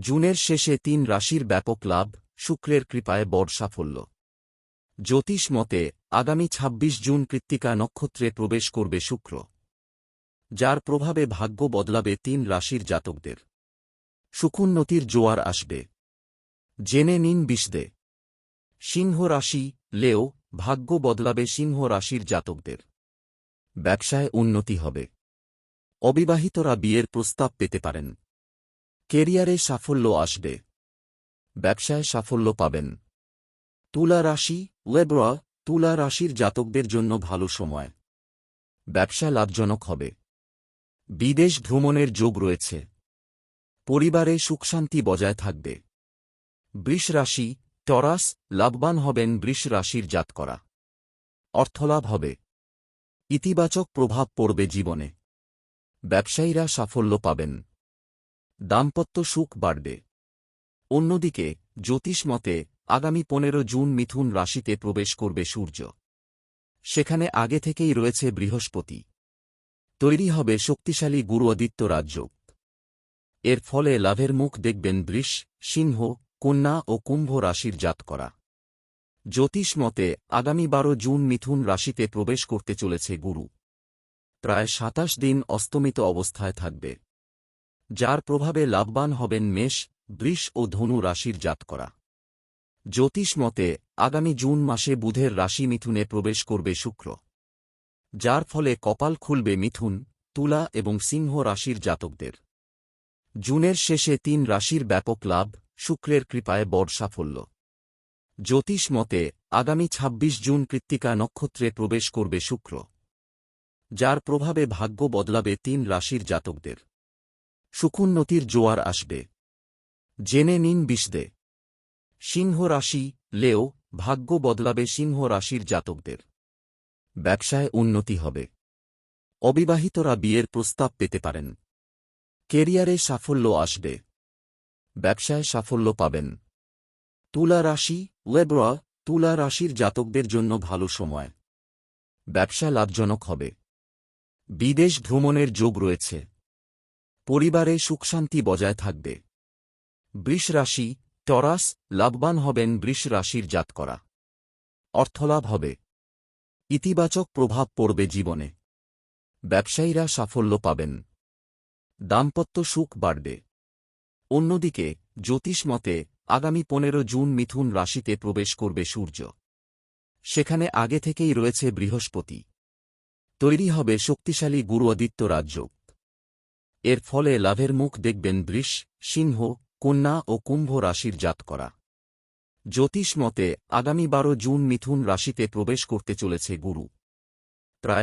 জুনের শেষে তিন রাশির ব্যাপক লাভ, শুক্রের কৃপায় বড় সাফল্য। জ্যোতিষ মতে, আগামী ২৬ জুন কৃত্তিকা নক্ষত্রে প্রবেশ করবে শুক্র, যার প্রভাবে ভাগ্য বদলাবে তিন রাশির জাতকদের। সুখোন্নতির জোয়ার আসবে। জেনে নিন বিষদে। সিংহ রাশি, লেও, ভাগ্য বদলাবে সিংহ রাশির জাতকদের। ব্যবসায় উন্নতি হবে। অবিবাহিতরা বিয়ের প্রস্তাব পেতে পারেন। কেরিয়ারে সাফল্য আসবে। ব্যবসায় সাফল্য পাবেন। তুলা রাশি ওয়েবরা তুলা রাশির জাতকদের জন্য ভালো সময়। ব্যবসা লাভজনক হবে। বিদেশ ভ্রমণের যোগ রয়েছে। পরিবারে সুখশান্তি বজায় থাকবে। বৃষ রাশি, টরাস, লাভবান হবেন বৃষ রাশির জাত করা অর্থলাভ হবে। ইতিবাচক প্রভাব পড়বে জীবনে। ব্যবসায়ীরা সাফল্য পাবেন। দাম্পত্য সুখ বাড়বে। অন্যদিকে, জ্যোতিষ মতে, আগামী পনেরো জুন মিথুন রাশিতে প্রবেশ করবে সূর্য। সেখানে আগে থেকেই রয়েছে বৃহস্পতি। তৈরি হবে শক্তিশালী গুরু আদিত্য এর ফলে লাভের মুখ দেখবেন বৃষ, সিংহ, কন্যা ও কুম্ভ রাশির জাত করা জ্যোতিষ মতে, আগামী বারো জুন মিথুন রাশিতে প্রবেশ করতে চলেছে গুরু। প্রায় সাতাশ দিন অস্তমিত অবস্থায় থাকবে। যার প্রভাবে লাভবান হবেন মেষ, বৃষ ও ধনু রাশির জাত করা জ্যোতিষ মতে, আগামী জুন মাসে বুধের রাশি মিথুনে প্রবেশ করবে শুক্র। যার ফলে কপাল খুলবে মিথুন, তুলা এবং সিংহ রাশির জাতকদের। জুনের শেষে তিন রাশির ব্যাপক লাভ, শুক্রের কৃপায় বড় সাফল্য। জ্যোতিষ মতে, আগামী ২৬ জুন কৃত্তিকা নক্ষত্রে প্রবেশ করবে শুক্র। যার প্রভাবে ভাগ্য বদলাবে তিন রাশির জাতকদের। সুখোন্নতির জোয়ার আসবে। জেনে নিন বিষদে। সিংহ রাশি, লেও, ভাগ্য বদলাবে সিংহ রাশির জাতকদের। ব্যবসায় উন্নতি হবে। অবিবাহিতরা বিয়ের প্রস্তাব পেতে পারেন। কেরিয়ারে সাফল্য আসবে। ব্যবসায় সাফল্য পাবেন। তুলা রাশি ওয়েবরা তুলা রাশির জাতকদের জন্য ভালো সময়। ব্যবসা লাভজনক হবে। বিদেশ ভ্রমণের যোগ রয়েছে। পরিবারে সুখশান্তি বজায় থাকবে। বৃষ রাশি টরাস লাভবান হবেন বৃষ রাশির জাত করা অর্থলাভ হবে। ইতিবাচক প্রভাব পড়বে জীবনে। ব্যবসায়ীরা সাফল্য পাবেন। দাম্পত্য সুখ বাড়বে। অন্যদিকে, জ্যোতিষ মতে, আগামী পনেরো জুন মিথুন রাশিতে প্রবেশ করবে সূর্য। সেখানে আগে থেকেই রয়েছে বৃহস্পতি। তৈরি হবে শক্তিশালী গুরু আদিত্য রাজ্য এর ফলে লাভের মুখ দেখবেন বৃষ, সিংহ, কন্যা ও কুম্ভ রাশির জাত করা জ্যোতিষ মতে, আগামী বারো জুন মিথুন রাশিতে প্রবেশ করতে চলেছে গুরু। প্রায়